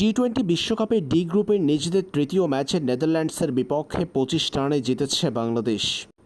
T twenty বিশ্বকাপে D গ্রুপের নিজেদের তৃতীয় ম্যাচে নেদারল্যান্ডসের বিপক্ষে পঁচিশ রানে জিতেছে বাংলাদেশ।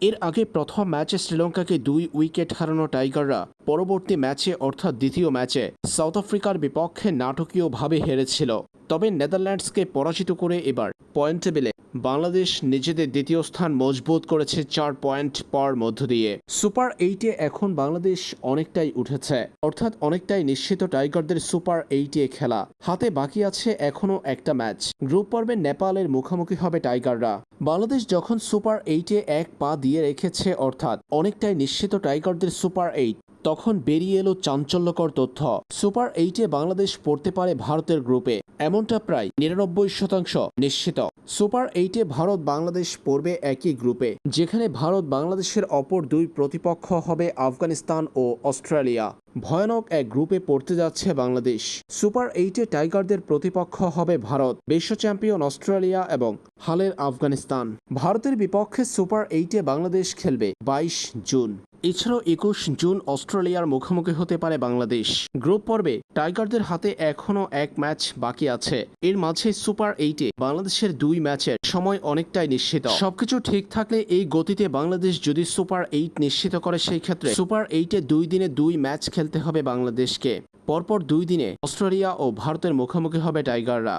এর আগে প্রথম ম্যাচে শ্রীলঙ্কাকে দুই উইকেট হারানো টাইগাররা পরবর্তী ম্যাচে অর্থাৎ দ্বিতীয় ম্যাচে সাউথ আফ্রিকার বিপক্ষে নাটকীয়ভাবে হেরেছিল। তবে নেদারল্যান্ডসকে পরাজিত করে এবার পয়েন্ট টেবিলে বাংলাদেশ নিজেদের দ্বিতীয় স্থান মজবুত করেছে চার পয়েন্ট পাওয়ার মধ্য দিয়ে। সুপার এইটে এখন বাংলাদেশ অনেকটাই উঠেছে। অর্থাৎ অনেকটাই নিশ্চিত টাইগারদের সুপার এইটে খেলা। হাতে বাকি আছে এখনও একটা ম্যাচ। গ্রুপ পর্বে নেপালের মুখোমুখি হবে টাইগাররা। বাংলাদেশ যখন সুপার এইটে এক পা দিয়ে রেখেছে, অর্থাৎ অনেকটাই নিশ্চিত টাইগারদের সুপার এইট তখন বেরিয়ে এলো চাঞ্চল্যকর তথ্য। সুপার এইটে বাংলাদেশ পড়তে পারে ভারতের গ্রুপে। এমনটা প্রায় নিরানব্বই শতাংশ নিশ্চিত। সুপার এইটে ভারত বাংলাদেশ পড়বে একই গ্রুপে, যেখানে ভারত বাংলাদেশের অপর দুই প্রতিপক্ষ হবে আফগানিস্তান ও অস্ট্রেলিয়া। ভয়ানক এক গ্রুপে পড়তে যাচ্ছে বাংলাদেশ। সুপার এইটে টাইগারদের প্রতিপক্ষ হবে ভারত, বিশ্ব চ্যাম্পিয়ন অস্ট্রেলিয়া এবং হালের আফগানিস্তান। ভারতের বিপক্ষে সুপার এইটে বাংলাদেশ খেলবে বাইশ জুন। এছাড়াও একুশ জুন অস্ট্রেলিয়ার মুখোমুখি হতে পারে বাংলাদেশ। গ্রুপ পর্বে টাইগারদের হাতে এখনও এক ম্যাচ বাকি আছে। এর মাঝে সুপার এইটে বাংলাদেশের দুই ম্যাচের সময় অনেকটাই নিশ্চিত। সবকিছু ঠিক থাকলে এই গতিতে বাংলাদেশ যদি সুপার এইট নিশ্চিত করে, সেই ক্ষেত্রে সুপার এইটে দুই দিনে দুই ম্যাচ খেলতে হবে বাংলাদেশকে। পরপর দুই দিনে অস্ট্রেলিয়া ও ভারতের মুখোমুখি হবে টাইগাররা।